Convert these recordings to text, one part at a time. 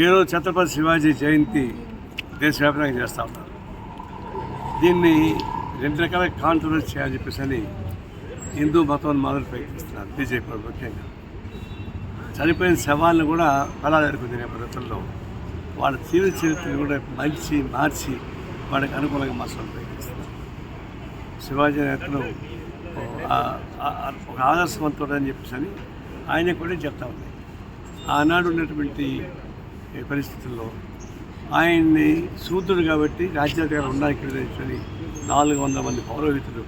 ఈరోజు ఛత్రపతి శివాజీ జయంతి దేశవ్యాప్తంగా చేస్తూ ఉన్నారు. దీన్ని రెండు రకాల కాంట్రవర్సీ అని చెప్పేసి అని హిందూ మతం మొదలు ప్రయత్నిస్తున్నారు బీజేపీ ముఖ్యంగా. చనిపోయిన శవాలను కూడా ఫలాలు ఎడుకునే పద్ధతుల్లో వాళ్ళ జీవిత చరిత్రను కూడా మలిచి మార్చి వాళ్ళకి అనుకూలంగా మార్చడం ప్రయత్నిస్తున్నారు. శివాజీ నేతలు ఒక ఆదర్శవంతుడు అని చెప్పేసి అని ఆయన కూడా చెప్తా ఉంది ఆనాడు ఉన్నటువంటి పరిస్థితుల్లో ఆయన్ని శూద్రుడు కాబట్టి రాజ్యాధికారం ఉండడానికి నాలుగు వందల మంది పౌరోహితులు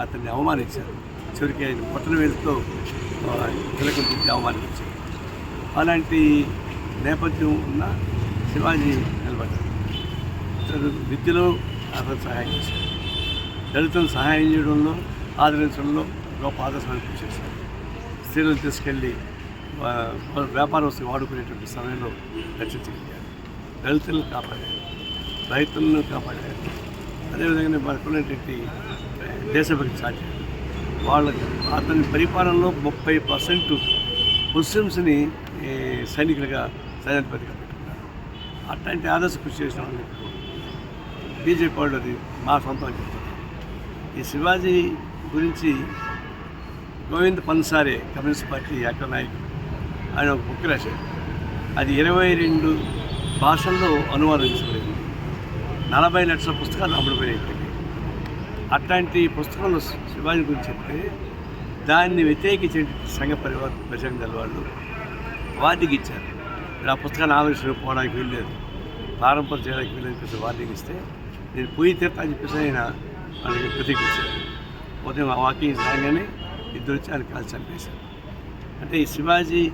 అతన్ని అవమానించారు. చివరికి ఆయన పట్టణ వేలుతో తిలకం తిట్టి అవమానించారు. అలాంటి నేపథ్యం ఉన్న శివాజీ నిలబడ్డారు. అతను విద్యలో అతను సహాయం చేశారు దళితులను సహాయం చేయడంలో ఆదరించడంలో గొప్ప ఆదర్శాన్ని చేశారు స్త్రీలను తీసుకెళ్ళి వా- వ్యాపార వస్తువు వాడుకునేటువంటి సమయంలో రక్షించగలిగారు దళితులను కాపాడారు. రైతులను కాపాడారు. అదేవిధంగా మనకున్నటువంటి దేశభక్తి సాధ్యం వాళ్ళకి అతని పరిపాలనలో ముప్పై పర్సెంట్ ముస్లిమ్స్ని ఈ, సైనికులుగా సైన్యాధిపతిగా పెట్టుకున్నారు. అట్లాంటి ఆదర్శ కృషి చేసిన వాళ్ళు బీజేపీ వాళ్ళు అది మా సొంతం అని చెప్తున్నారు. ఈ శివాజీ గురించి Govind Pansare communist party actor నాయకుడు. ఆయన ఒక బుక్ రాశాడు. అది ఇరవై రెండు భాషల్లో అనువాదించబడింది. నలభై లక్షల పుస్తకాలు అమ్ముడుపోయినాయి అట్లాంటి పుస్తకంలో శివాజీ గురించి చెప్తే దాన్ని వ్యతిరేకించే సంఘ పరివార బజరంగ దళ వాళ్ళు వార్నింగ్ ఇచ్చారు. మీరు ఆ పుస్తకాన్ని ఆవిష్కరణ పోవడానికి వీల్లేదు. ప్రారంభం చేయడానికి వీల్లేదు చెప్పేసి వార్నింగ్ ఇస్తే నేను పోయి తీర్థా అని చెప్పేసి ఆయన వాళ్ళకి ప్రతికించారు ఉదయం ఆ వాకింగ్ రాగానే ఇద్దరు వచ్చి ఆయన కాల్చి చంపేశారు. అంటే ఈ శివాజీ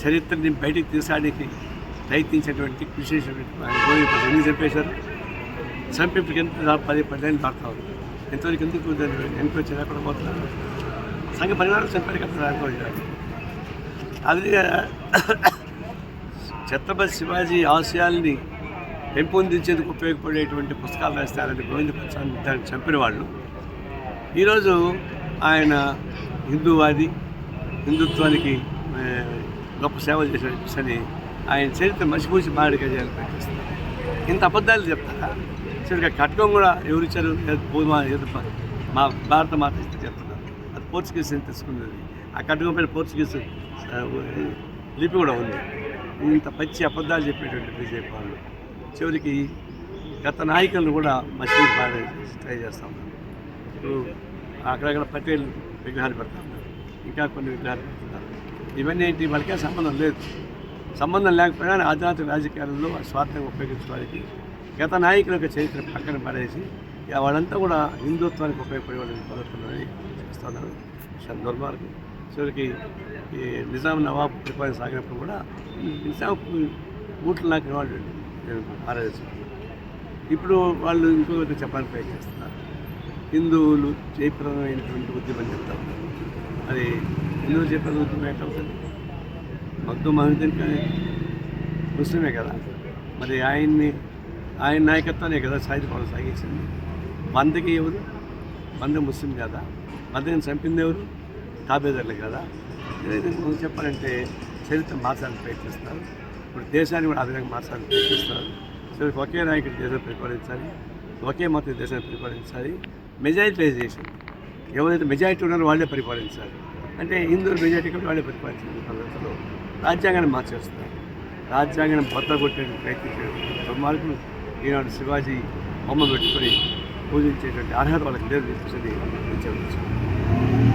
చరిత్రని బయటికి తీసడానికి ప్రయత్నించేటువంటి కృషి చేసినటువంటి ఎందుకు చంపేశారు చంపి ఇప్పుడు ఎంత పది పదిహేను దాకా ఉంది. ఎంతవరకు ఎందుకు ఎంక్వైరీ చేయకుండా పోతున్నారు? సంఘ పరివారం చంపారు కదా అనుకోవాలి అది ఛత్రపతి శివాజీ ఆశయాల్ని పెంపొందించేందుకు ఉపయోగపడేటువంటి పుస్తకాలు రాస్తారని గోవింద ప్రసాద్ దాన్ని చంపిన వాళ్ళు. ఈరోజు ఆయన హిందూవాది హిందుత్వానికి గొప్ప సేవ చేసిన ఆయన చరిత్ర మసిపూసి మాడిగా చేయాలని ఇంత అబద్ధాలు చెప్తారా సరిగ్గా కట్కం కూడా ఎవరు ఇచ్చారు ఏదో మా భారత మాత ఇస్తే చెప్తున్నారు అది పోర్చుగీస్ అని తెలుసుకున్నది ఆ కట్కం పైన పోర్చుగీస్ లిపి కూడా ఉంది ఇంత పచ్చి అబద్ధాలు చెప్పేటువంటి బీజేపీ వాళ్ళు చివరికి గత నాయకులను కూడా మసీదు బాగా ట్రై చేస్తూ ఉన్నారు ఇప్పుడు అక్కడక్కడ పటేల్ విగ్రహాలు పెడతా ఉన్నారు ఇంకా కొన్ని విగ్రహాలు పెడుతున్నారు ఇవన్నీ ఏంటి వాళ్ళకే సంబంధం లేదు. సంబంధం లేకపోయినా ఆధ్యాత్మిక రాజకీయాలలో స్వార్థంగా ఉపయోగించడానికి గత నాయకుల యొక్క చరిత్ర పక్కన పడేసి వాళ్ళంతా కూడా హిందుత్వానికి ఉపయోగపడే వాళ్ళని పలుకుతున్నారని చేస్తున్నారు దుర్మార్గం. చివరికి ఈ నిజాం నవాబ్ పరిపాలన సాగినప్పుడు కూడా నిజాం బూట్లు నాకిన వాళ్ళు ఆరాధించారు ఇప్పుడు వాళ్ళు ఇంకొకటి చెప్పడానికి ప్రయత్నిస్తున్నారు. హిందువులు జయప్రదమైనటువంటి ఉద్యమం చెప్తారు అది హిందువులు జయప్రద ఉద్యమం ఎట్లవుతుంది భక్తు మహమ్మద్ ముస్లిమే కదా. మరి ఆయన్ని ఆయన నాయకత్వాన్ని కదా సాయుధ సాగించింది. వందకి ఎవరు? వంద ముస్లిం కదా? వందకి చంపింది ఎవరు? తాబేదారులు కదా. ఏదైతే చెప్పాలంటే చరిత్ర మార్చాలని ప్రయత్నిస్తున్నారు ఇప్పుడు దేశాన్ని కూడా ఆ విధంగా మార్చాలని ప్రయత్నిస్తున్నారు సో ఒకే నాయకుడు దేశం పరిపాలించాలి. ఒకే మతం దేశాన్ని పరిపాలించాలి. మెజారిటైజేషన్. ఎవరైతే మెజారిటీ ఉన్నారో వాళ్ళే పరిపాలించాలి. అంటే హిందువులు మెజారిటీ కాబట్టి వాళ్ళే ప్రతిపాదించిన పద్ధతిలో రాజ్యాంగాన్ని మార్చేస్తున్నారు. రాజ్యాంగాన్ని బొత్త కొట్టేందుకు ప్రయత్నించే దుర్మార్గులు ఈనాడు శివాజీ బొమ్మ పెట్టుకొని పూజించేటువంటి అర్హత వాళ్ళకి లేదు చెప్పేసి చెప్పవచ్చు